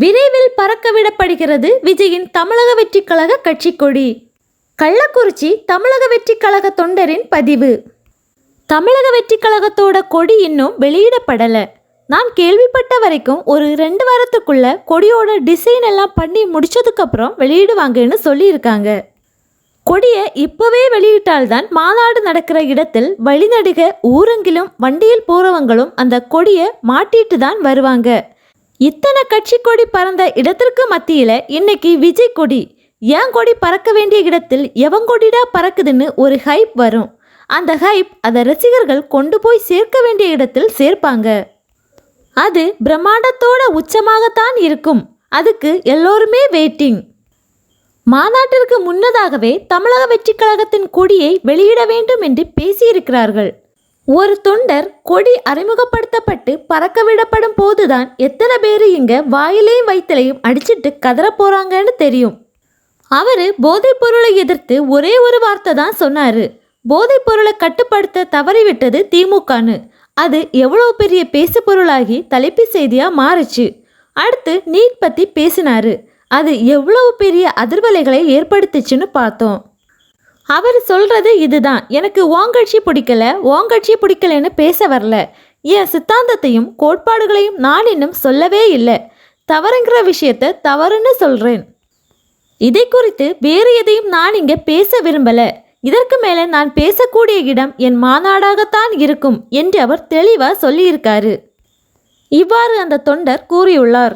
விரைவில் பறக்க விடப்படுகிறது விஜயின் தமிழக வெற்றிக் கழக கட்சி கொடி கள்ளக்குறிச்சி தமிழக வெற்றிக் கழக தொண்டரின் பதிவு. தமிழக வெற்றிக் கழகத்தோட கொடி இன்னும் வெளியிடப்படலை. நான் கேள்விப்பட்ட வரைக்கும் ஒரு ரெண்டு வாரத்துக்குள்ள கொடியோட டிசைன் எல்லாம் பண்ணி முடிச்சதுக்கப்புறம் வெளியிடுவாங்கன்னு சொல்லியிருக்காங்க. கொடியை இப்போவே வெளியிட்டால்தான் மாநாடு நடக்கிற இடத்தில் வழிநடுக ஊரெங்கிலும் வண்டியில் போகிறவங்களும் அந்த கொடியை மாட்டிட்டு தான் வருவாங்க. இத்தனை கட்சி கொடி பறந்த இடத்திற்கு மத்தியில் இன்னைக்கு விஜய் கொடி. ஏன் கொடி பறக்க வேண்டிய இடத்தில் எவன் கொடிடா பறக்குதுன்னு ஒரு ஹைப் வரும். அந்த ஹைப் அதை ரசிகர்கள் கொண்டு போய் சேர்க்க வேண்டிய இடத்தில் சேர்ப்பாங்க. அது பிரம்மாண்டத்தோட உச்சமாகத்தான் இருக்கும். அதுக்கு எல்லோருமே வெயிட்டிங் மாநாட்டிற்கு முன்னதாகவே தமிழக வெற்றிக் கழகத்தின் கொடியை வெளியிட வேண்டும் என்று பேசியிருக்கிறார்கள். ஒரு தொண்டர் கொடி அறிமுகப்படுத்தப்பட்டு பறக்க விடப்படும் போதுதான் எத்தனை பேர் இங்க வாயிலையும் வயிற்றுலையும் அடிச்சிட்டு கதற போறாங்கன்னு தெரியும். அவரு போதைப் பொருளை எதிர்த்து ஒரே ஒரு வார்த்தை தான் சொன்னாரு. போதைப் பொருளை கட்டுப்படுத்த தவறிவிட்டது திமுகன்னு அது எவ்வளோ பெரிய பேசு பொருளாகி தலைப்பு செய்தியா மாறுச்சு. அடுத்து நீட் பத்தி பேசினாரு. அது எவ்வளவு பெரிய அதிர்வலைகளை ஏற்படுத்துச்சுன்னு பார்த்தோம். அவர் சொல்கிறது இதுதான். எனக்கு ஓங்கட்சி பிடிக்கல ஓங்கட்சி பிடிக்கலன்னு பேச வரல. என் சித்தாந்தத்தையும் கோட்பாடுகளையும் நான் இன்னும் சொல்லவே இல்லை. தவறுங்கிற விஷயத்த தவறுன்னு சொல்கிறேன் இதை குறித்து வேறு எதையும் நான் இங்கே பேச விரும்பல. இதற்கு மேலே நான் பேசக்கூடிய இடம் என் மாநாடாகத்தான் இருக்கும் என்று அவர் தெளிவாக சொல்லியிருக்காரு. இவ்வாறு அந்த தொண்டர் கூறியுள்ளார்.